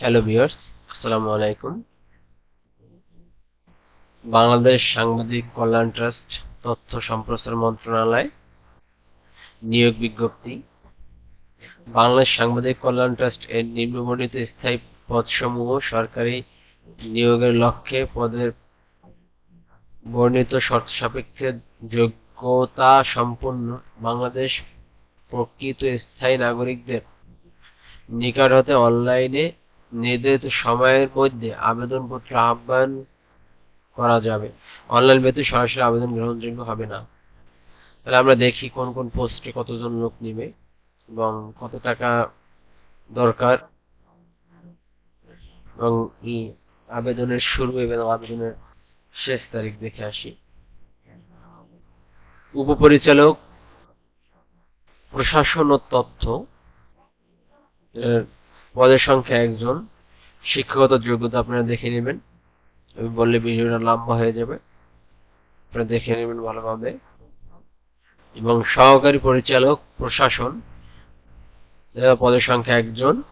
Hello viewers আসসালামু আলাইকুম বাংলাদেশ সাংবাদিক কল্যাণ ট্রাস্ট তথ্য সম্প্রচার মন্ত্রণালয় নিয়োগ বিজ্ঞপ্তি। বাংলাদেশ সাংবাদিক কল্যাণ ট্রাস্ট এর নিম্নবর্ণিত স্থায়ী পদসমূহ সরকারি নিয়োগের লক্ষ্যে পদের বর্ণিত শর্ত সাপেক্ষে যোগ্যতা সম্পন্ন বাংলাদেশ প্রকৃত স্থায়ী নাগরিকদের নিকট হতে অনলাইনে নির্ধারিত সময়ের মধ্যে আবেদনপত্র আহ্বান করা যাবে। অনলাইন ব্যতীত সরাসরি আবেদন গ্রহণযোগ্য হবে না। তাহলে আমরা দেখি কোন কোন পোস্টে কতজন লোক নিবে এবং কত টাকা দরকার এবং ই আবেদনের শুরু এবং আবেদনের শেষ তারিখ দেখে আসি। উপপরিচালক, প্রশাসন ও তথ্য পদের সংখ্যা একজন। শিক্ষাগত যোগ্যতা আপনারা দেখে নেবেন। আমি বললে ভিডিওটা লম্বা হয়ে যাবে। আপনারা দেখে নেবেন ভালোভাবে। এবং সহকারী পরিচালক, প্রশাসন পদের সংখ্যা একজন।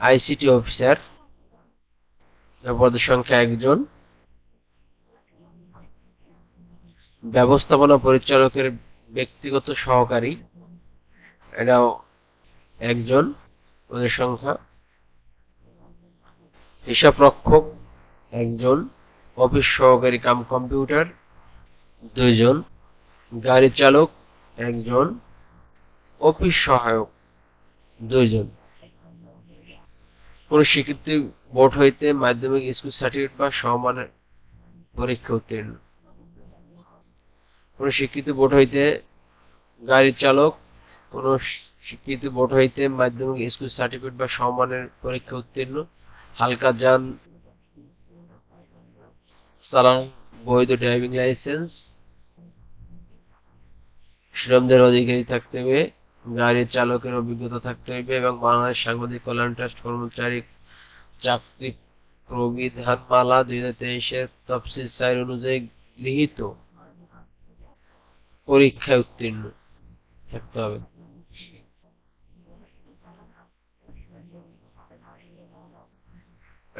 আইসিটি অফিসার পদের সংখ্যা একজন। ব্যবস্থাপনা পরিচালকের ব্যক্তিগত সহকারী, এটাও একজন। ওদের সংখ্যা। হিসাব রক্ষক একজন, অফিস সহকারী কাম কম্পিউটার দুইজন, গাড়ি চালক একজন, অফিস সহায়ক দুইজন। কোন স্বীকৃতি বোর্ড হইতে মাধ্যমিক স্কুল সার্টিফিকেট বা সমমানের পরীক্ষা উত্তীর্ণ। কোন স্বীকৃত বোর্ড হইতে গাড়ি চালক কোন স্বীকৃত বোর্ড হইতে মাধ্যমিক স্কুল সার্টিফিকেট বা সমমানের পরীক্ষা উত্তীর্ণ। হালকা যান। চালান বৈধ ড্রাইভিং লাইসেন্স শ্রমদের অধিকারী থাকতে হবে। গাড়ি চালকের অভিজ্ঞতা থাকতে হবে এবং বাংলাদেশ সাংবাদিক কল্যাণ ট্রাস্ট কর্মচারী চাকরি প্রবিধানমালা দুই হাজার তেইশের তফসিল চার অনুযায়ী গৃহীত। পরীক্ষায় উত্তীর্ণ থাকতে হবে।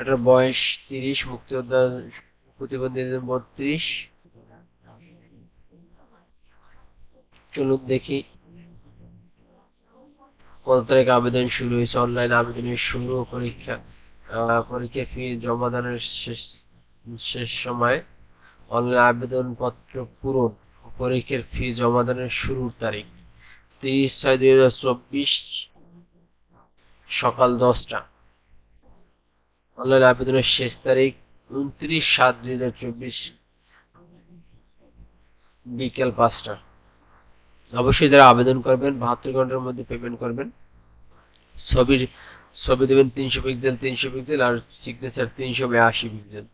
এটার বয়স তিরিশ মুক্তিযোদ্ধা প্রতিবন্ধীদের বত্রিশ। চলুন দেখি। কত তারিখ আবেদন শুরু হয়েছে? অনলাইন আবেদনের শুরু পরীক্ষা পরীক্ষা ফি জমা দানের শেষ শেষ সময়। অনলাইন আবেদন পত্র পূরণ পরীক্ষার ফি জমা দানের শুরুর তারিখ। তিরিশ ছয় দুই হাজার চব্বিশ, সকাল দশটা। অনলাইন আবেদনের শেষ তারিখ উনত্রিশ সাত দুই হাজার চব্বিশ বিকেল পাঁচটা। অবশ্যই যারা আবেদন করবেন, বাহাত্তর ঘণ্টার মধ্যে পেমেন্ট করবেন। ছবির ছবি দেবেন তিনশো পিক্সেল তিনশো পিক্সেল আর সিগনেচার তিনশো আশি পিক্সেল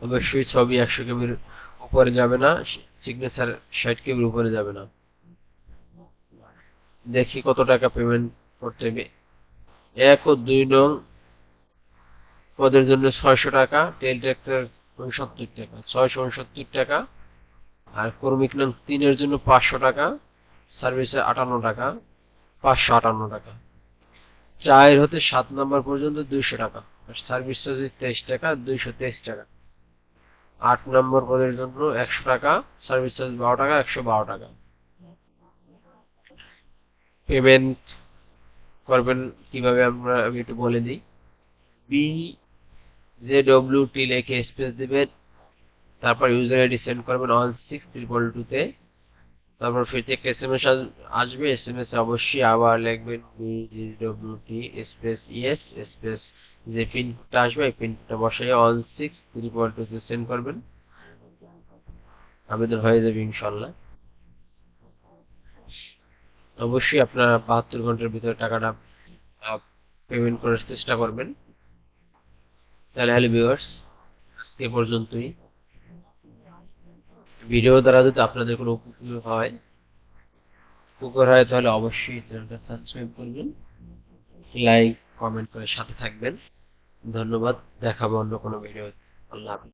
অবশ্যই ছবি একশো কেবির উপরে যাবে না সিগনেচার ষাট কেবির উপরে যাবে না। দেখি কত টাকা পেমেন্ট করতে হবে। এক ও দুই নং পদের জন্য ছয়শো টাকা টেল ট্র্যাক্টর উনসত্তর টাকা, ছয়শো উনসত্তর টাকা, আর কর্মিক নং তিনের জন্য পাঁচশো টাকা, সার্ভিসে আটান্ন টাকা, পাঁচশো আটান্ন টাকা। চায়ের হতে সাত নম্বর পর্যন্ত দুইশো টাকা সার্ভিস চার্জ তেইশ টাকা, দুইশো তেইশ টাকা। আট নম্বর পদের জন্য একশো টাকা, সার্ভিস চার্জ বারো টাকা, একশো বারো টাকা। পেমেন্ট করবেন কীভাবে আমরা আমি একটু বলে দিই। বি জে ডব্লিউ টি লেখে স্পেস দিবেন, তারপর ইউজার আইডি সেন্ড করবেন অন সিক্স ট্রিপল টুতে তারপর ফিরতে একটা এস এম এস আসবে এস এম এস অবশ্যই আবার লিখবেন G T space ES space যে পিনটা আসবে এই পিনটা বসাই অন সিক্স ট্রিপল টুতে সেন্ড করবেন। আবেদন হয়ে যাবে ইনশাল্লাহ অবশ্যই আপনারা বাহাত্তর ঘণ্টার ভিতরে টাকাটা পেমেন্ট করার চেষ্টা করবেন। তাহলে হ্যালো ভিউয়ার্স, আজকে পর্যন্তই। ভিডিও দ্বারা যদি আপনাদের কোনো উপকৃত হয়, উপকার হয় তাহলে অবশ্যই চ্যানেলটা সাবস্ক্রাইব করবেন, লাইক, কমেন্ট করে সাথে থাকবেন। ধন্যবাদ, দেখাবো অন্য কোনো ভিডিও আল্লাহ হাফিজ।